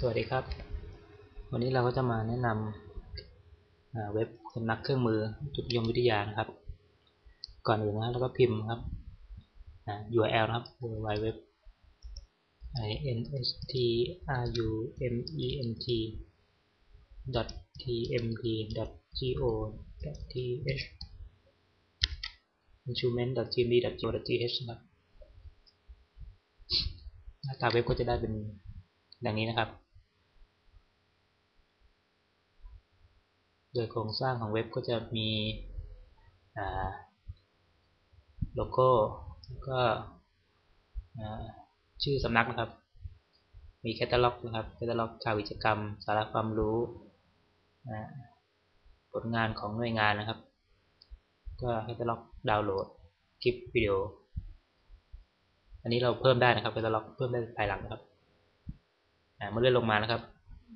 สวัสดีครับ วันนี้เราก็จะมาแนะนำเว็บสำนักเครื่องมือจุดยมวิทยานะครับ ก่อนอื่นนะเราก็พิมพ์ครับ URL นะครับ www n s t r u m e n t tmd go th instrument.gmd.go.th นะครับหน้าตาเว็บก็จะได้เป็นดังนี้นะครับ โดยโครงสร้างของเว็บก็จะมีโลโก้แล้วก็ชื่อสำนักนะครับ มีแคตตาล็อกนะครับ แคตตาล็อกข่าววิจกรรม สาระความรู้ ผลงานของหน่วยงานนะครับ ก็แคตตาล็อกดาวน์โหลด คลิปวิดีโอ อันนี้เราเพิ่มได้นะครับ แคตตาล็อกเพิ่มได้ภายหลังนะครับเมื่อเลื่อนลงมานะครับ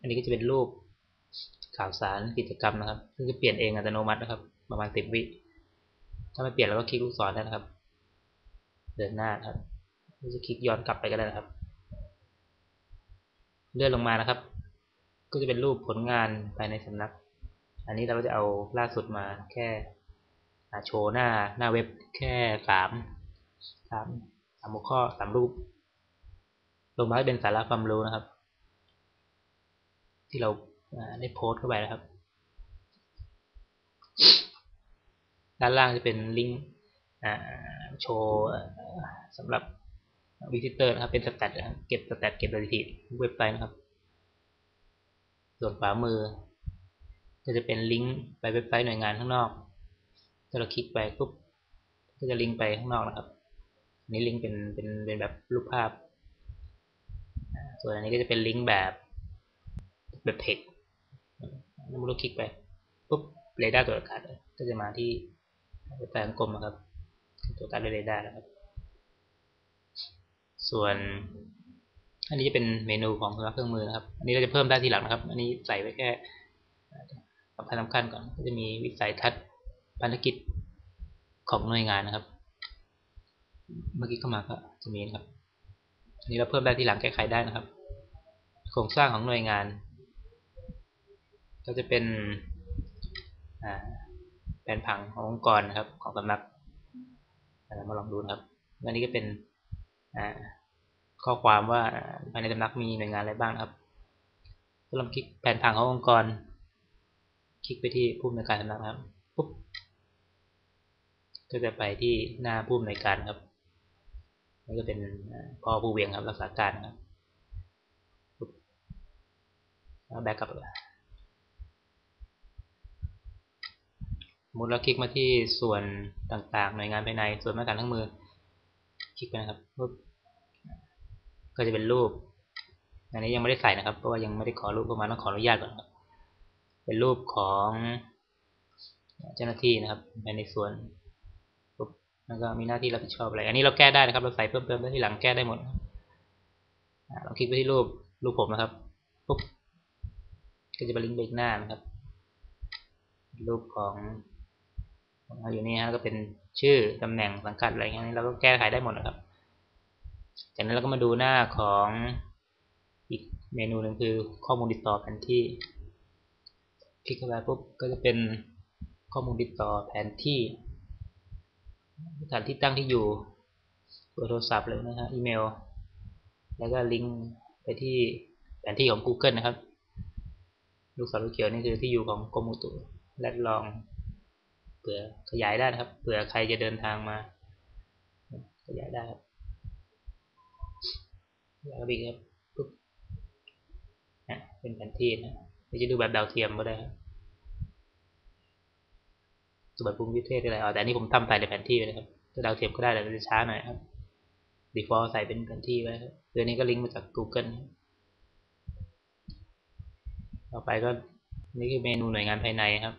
อันนี้ก็จะเป็นรูป ข่าวสารกิจกรรมนะครับ ซึ่งจะเปลี่ยนเองอัตโนมัตินะครับ ประมาณสิบวิ ถ้าไม่เปลี่ยนเราก็คลิกลูกศรได้นะครับ เดินหน้าครับจะคลิกย้อนกลับไปก็ได้นะครับ เลื่อนลงมานะครับ ก็จะเป็นรูปผลงานภายในสำนัก อันนี้เราก็จะเอาล่าสุดมาแค่โชว์หน้าหน้าเว็บแค่สามสามสามหัวข้อสามรูป ลงมาให้เป็นสาระความรู้นะครับ ที่เรา ได้โพสต์เข้าไปนะครับ ด้านล่างจะเป็นลิงก์โชว์สำหรับวิสิเตอร์นะครับ เป็นสแตทเก็บสแตทเก็บสถิติเว็บไซต์นะครับ ส่วนขวามือก็จะเป็นลิงก์ไปเว็บไซต์หน่วยงานข้างนอกถ้าเราคลิกไปปุ๊บก็จะลิงก์ไปข้างนอกนะครับนี้ลิงก์เป็นเป็นเป็นแบบรูปภาพ ส่วนอันนี้ก็จะเป็นลิงก์แบบแบบเทค แล้วมุดคลิกไปปุ๊บเรดาร์ตรวจอากาศก็จะมาที่เว็บไซต์ของกรมนะครับตรวการด้วยเรดาร์นะครับ ส่วน อันนี้จะเป็นเมนูของเครื่องมือนะครับ อันนี้เราจะเพิ่มได้ทีหลังนะครับ อันนี้ใส่ไว้แค่สำคัญสำคัญก่อนก็จะมีวิสัยทัศน์ภารกิจของหน่วยงานนะครับ เมื่อกี้เข้ามาก็จะมีนะครับอันนี้เราเพิ่มได้ทีหลังแก้ไขได้นะครับ โครงสร้างของหน่วยงาน ก็จะเป็นแผนผังขององค์กรนะครับของสำนักเรามาลองดูนะครับอันนี้ก็เป็นข้อความว่าภายในสำนักมีหน่วยงานอะไรบ้างครับก็ลองคลิกแผนผังขององค์กร คลิกไปที่ผู้อำนวยการสำนักครับปุ๊บก็จะไปที่หน้าผู้อำนวยการครับนี่ก็เป็นพ่อผู้เวียงครับรักษาการครับแบ็กกลับ มุดแล้วคลิกมาที่ส่วนต่างๆ หน่วยงานภายในส่วนมาตรฐานทั้งมือ คลิกไปนะครับปุ๊บก็จะเป็นรูป อันนี้ยังไม่ได้ใส่นะครับ เพราะว่ายังไม่ได้ขอรูปเข้ามาต้องขออนุญาตก่อนครับ เป็นรูปของเจ้าหน้าที่นะครับภายในส่วนปุ๊บแล้วก็มีหน้าที่รับผิดชอบอะไร อันนี้เราแก้ได้นะครับ เราใส่เพิ่มเติมได้ที่หลังแก้ได้หมดเราคลิกไปที่รูปรูปผมนะครับปุ๊บก็จะไปลิงก์ไปอีกหน้านะครับรูปของ อยู่นี่ฮะก็เป็นชื่อตำแหน่งสังกัดอะไรเงี้ยเราก็แก้ไขได้หมดนะครับ จากนั้นเราก็มาดูหน้าของอีกเมนูหนึ่งคือข้อมูลติดต่อแผนที่ คลิกเข้าไปปุ๊บก็จะเป็นข้อมูลติดต่อแผนที่สถานที่ตั้งที่อยู่เบอร์โทรศัพท์เลยนะฮะอีเมล แล้วก็ลิงก์ไปที่แผนที่ของ Google นะครับ ลูกศรลูกเขียวนี่คือที่อยู่ของกรมอุตุและลอง เผื่อขยายได้นะครับ เผื่อใครจะเดินทางมา ขยายได้ครับขยายไปครับปุ๊บเป็นแผนที่นะเราจะดูแบบดาวเทียมก็ได้ครับสมบัติภูมิวิเทศอะไรอ๋อแต่อันนี้ผมทำใส่ในแผนที่เลยครับถ้าดาวเทียมก็ได้แต่จะช้าหน่อยครับ default ใส่เป็นแผนที่ไว้ครับเรื่องนี้ก็ลิงก์มาจาก Google ต่อไปก็นี่คือเมนูหน่วยงานภายในครับ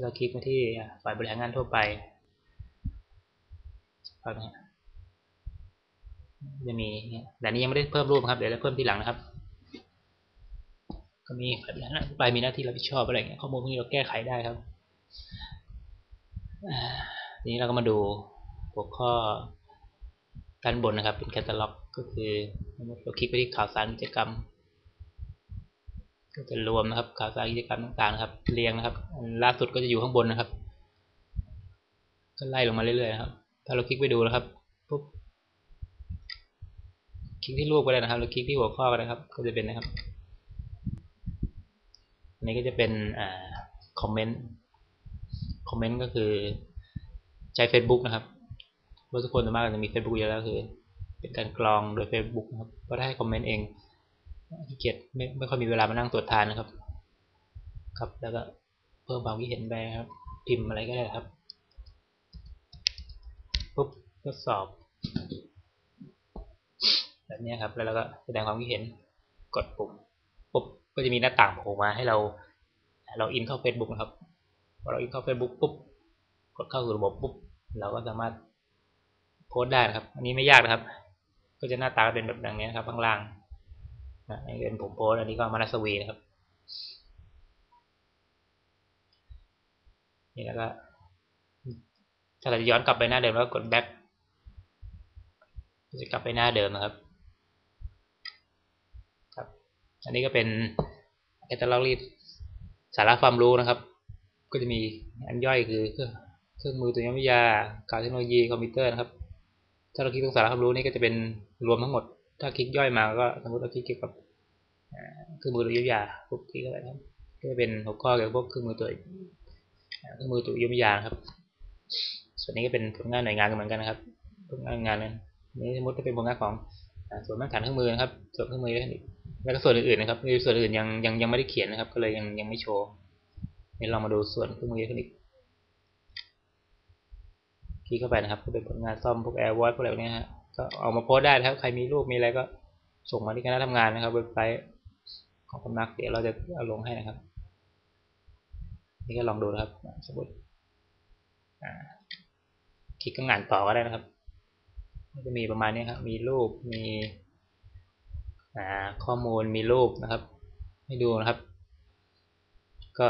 เราคลิกมาที่ฝ่ายบริหารงานทั่วไปจะมีแต่นี้ยังไม่ได้เพิ่มรูปครับ เดี๋ยวเราเพิ่มทีหลังนะครับ ก็มีฝ่ายบริหารงานไปมีหน้าที่รับผิดชอบอะไรเงี้ยข้อมูลพวกนี้เราแก้ไขได้ครับทีนี้เราก็มาดูหัวข้อด้านบนนะครับ เป็นแคตตาล็อก ก็คือเราคลิกไปที่ข่าวสารกิจกรรม จะรวมนะครับข่าวสารกิจกรรมต่างๆนะครับ เรียงนะครับ ล่าสุดก็จะอยู่ข้างบนนะครับ ก็ไล่ลงมาเรื่อยๆนะครับ ถ้าเราคลิกไปดูนะครับปุ๊บคลิกที่รูปก็ได้นะครับหรือคลิกที่หัวข้อก็ได้ครับ ก็จะเป็นนะครับอันนี้ก็จะเป็นอ่าคอมเมนต์คอมเมนต์ก็คือใช้ Facebook นะครับเพราะทุกคนส่วนมากจะมี Facebook อยู่แล้วคือ เป็นการกรองโดย Facebook นะครับก็ได้ให้คอมเมนต์เอง ขี้เกียจไม่ไม่ค่อยมีเวลามานั่งตรวจทานนะครับ ครับแล้วก็เพิ่มความคิดเห็นไปครับ พิมพ์อะไรก็ได้ครับปุ๊บทดสอบ แบบนี้ครับ แล้วเราก็แสดงความคิดเห็นกดปุ่มปุ๊บก็จะมีหน้าต่างโผล่มาให้เรา เราอินเข้า Facebook นะครับพอเราอินเข้า Facebook ปุ๊บกดเข้าสู่ระบบปุ๊บเราก็สามารถโพสต์ได้นะครับ อันนี้ไม่ยากนะครับ ก็จะหน้าตาเป็นแบบดังนี้นะครับข้างล่าง นะอันนี้เป็นผมโพสอันนี้ก็มานัสวีนะครับ นี่แล้วก็ ถ้าเราจะย้อนกลับไปหน้าเดิมแล้วกด back จะกลับไปหน้าเดิมนะครับ ครับ อันนี้ก็เป็นแคตตาล็อกรีสาระความรู้นะครับ ก็จะมีอันย่อยคือเครื่องมือตัวย้ำวิทยาการเทคโนโลยีคอมพิวเตอร์นะครับ ถ้าเราคลิกตรงสาระความรู้นี่ก็จะเป็นรวมทั้งหมด ถ้าคลิกย่อยมาก็สมมติเราคลิกเกี่ยวกับเครื่องมือตัวย้ำวิทยาปุ๊บคลิกอะไรครับก็จะเป็นหัวข้อเกี่ยวกับเครื่องมือตัวเครื่องมือตัวย้ำวิทยาครับ ส่วนนี้ก็เป็นผลงานหน่วยงานเหมือนกันนะครับผลงานงานนั้นนี้สมมติจะเป็นผลงานของส่วนมาตรฐานเครื่องมือนะครับ ส่วนเครื่องมือแล้วก็ส่วนอื่นๆนะครับส่วนอื่นยังยังยังไม่ได้เขียนนะครับ ก็เลยยังยังไม่โชว์นี่เรามาดูส่วนเครื่องมือเทคนิคคลิกเข้าไปนะครับก็เป็นผลงานซ่อมพวกแอร์วอทพวกอะไรนี้ฮะ ก็เอามาโพสได้นะครับ ใครมีรูปมีอะไรก็ส่งมาที่คณะทำงานนะครับเว็บไซต์ของสำนักเดี๋ยวเราจะเอาลงให้นะครับ นี่ก็ลองดูนะครับ สมมติคลิกก็งานต่อก็ได้นะครับจะมีประมาณนี้ครับ มีรูป มีข้อมูล มีรูปนะครับ ให้ดูนะครับ ก็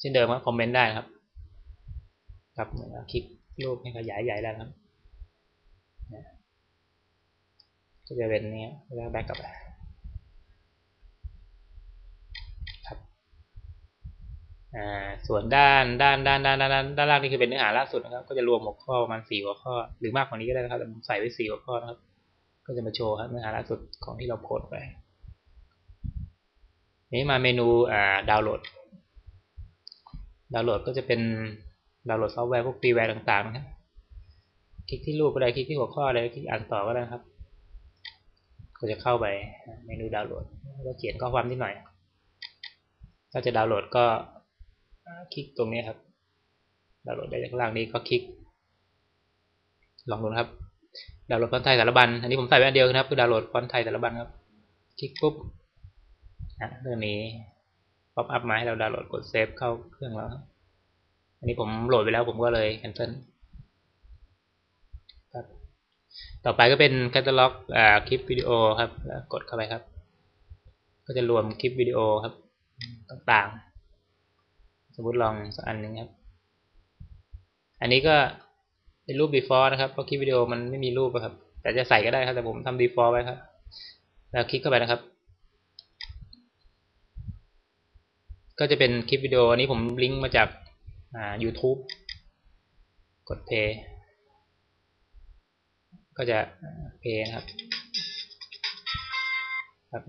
เช่นเดิมครับคอมเมนต์ได้นะครับ ครับคลิกรูปให้ขยายใหญ่ได้วครับ ก็จะเป็นนี้แล้วแบ็กกลับครับอ่าส่วนด้านด้านด้านด้านด้านด้านล่างนี่คือเป็นเนื้อหาล่าสุดนะครับ ก็จะรวมหัวข้อประมาณสี่หัวข้อ หรือมากกว่านี้ก็ได้นะครับแต่ผมใส่ไว้สี่หัวข้อนะครับ ก็จะมาโชว์ครับเนื้อหาล่าสุดของที่เราโพสต์ไปนี้มาเมนูอ่าดาวน์โหลด ดาวน์โหลดก็จะเป็นดาวน์โหลดซอฟต์แวร์พวกฟรีแวร์ต่างๆนะครับ คลิกที่รูปก็ได้คลิกที่หัวข้ออะไรคลิกอ่านต่อก็ได้ครับ ก็จะเข้าไปเมนูดาวน์โหลดแล้วเขียนข้อความนิดหน่อย ถ้าจะดาวน์โหลดก็คลิกตรงนี้ครับ ดาวน์โหลดได้จากล่างนี้ก็คลิก ลองดูนะครับ ดาวน์โหลดฟอนต์ไทยสารบัญ อันนี้ผมใส่ไว้อันเดียวนะครับ คือดาวน์โหลดฟอนต์ไทยสารบัญครับ คลิกปุ๊บนะเรื่องนี้ป๊อปอัพมาให้เราดาวน์โหลดกดเซฟเข้าเครื่องแล้ว อันนี้ผมโหลดไปแล้วผมก็เลยแคนเซิล ต่อไปก็เป็นแคตตาล็อกอ่าคลิปวิดีโอครับแล้วกดเข้าไปครับ ก็จะรวมคลิปวิดีโอครับ ต่างๆ สมมติลองสักอันหนึ่งครับ อันนี้ก็เป็นรูป before นะครับ เพราะคลิปวิดีโอมันไม่มีรูปครับ แต่จะใส่ก็ได้ครับ แต่ผมทำ default ไว้ครับ แล้วคลิกเข้าไปนะครับ ก็จะเป็นคลิปวิดีโอ อันนี้ผมลิงก์มาจากอ่า YouTube กด play ก็จะ play นะครับครับ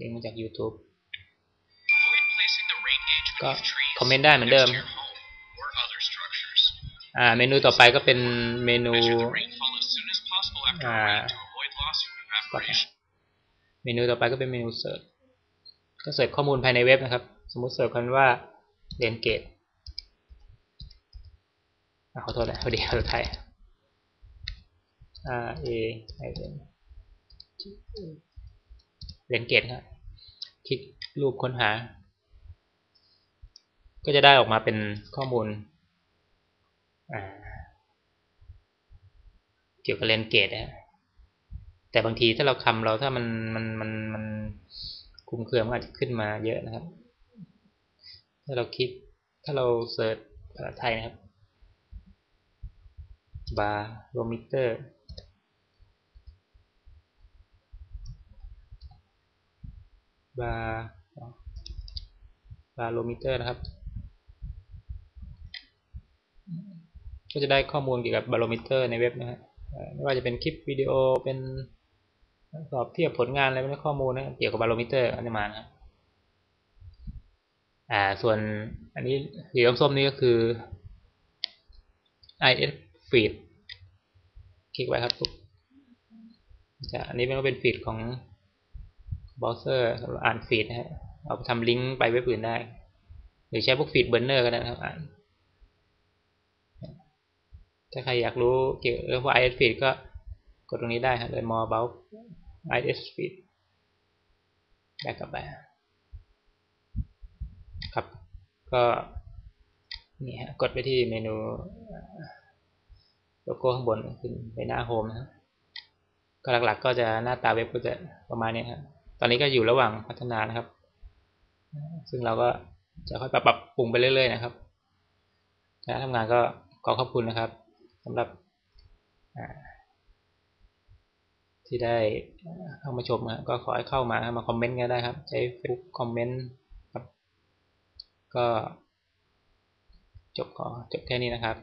ลิงก์มาจาก YouTube ก็คอมเมนต์ได้เหมือนเดิม อ่า เมนูต่อไปก็เป็นเมนู อ่าเมนูต่อไปก็เป็นเมนูเสิร์ช ก็เสิร์ชข้อมูลภายในเว็บนะครับ สมมติเสิร์ชคำว่าเรนเกต ขอโทษนะพอดีภาษาไทย R A I N เรียนเกตครับคลิกรูปค้นหา ก็จะได้ออกมาเป็นข้อมูลเกี่ยวกับเรียนเกตนะแต่บางทีถ้าเราคำเราถ้ามันมันมันมันคุมเครือมันอาจจะขึ้นมาเยอะนะครับ ถ้าเราคิดถ้าเราเสิร์ชภาษาไทยนะครับ บาร์โลมิเตอร์บาร์บาร์โลมิเตอร์นะครับ ก็จะได้ข้อมูลเกี่ยวกับบาโลมิเตอร์ในเว็บนะฮะไม่ว่าจะเป็นคลิปวิดีโอเป็นสอบเทียบผลงานอะไรไม่ได้ข้อมูลนะเกี่ยวกับบาโลมิเตอร์อันนี้มานะครับอ่าส่วนอันนี้สีส้มๆนี่ก็คือ IS feed คลิกไว้ครับปุ๊บจะอันนี้มันก็เป็นฟีดของเบราว์เซอร์สำหรับอ่านฟีดนะฮะเอาไปทำลิงก์ไปเว็บอื่นได้ หรือใช้พวกฟีดเบอร์เนอร์ก็ได้นะครับอ่านถ้าใครอยากรู้เกี่ยวกับเรื่องว่า IS feed ก็กดตรงนี้ได้ครับ learn more about IS feed ได้กลับไปครับ ก็นี่ฮะกดไปที่เมนู โลโก้ข้างบนขึ้นไปหน้าโฮมนะครับก็หลักๆ ก็จะหน้าตาเว็บก็จะประมาณนี้ครับตอนนี้ก็อยู่ระหว่างพัฒนานะครับ ซึ่งเราก็จะค่อยปรับปรุงไปเรื่อย ๆ นะครับคณะทำงานก็ขอขอบคุณนะครับสำหรับที่ได้เข้ามาชมก็ขอให้เข้ามามาคอมเมนต์กันได้ครับ ใช้ Facebook คอมเมนต์ครับ ก็จบขอจบแค่นี้นะครับ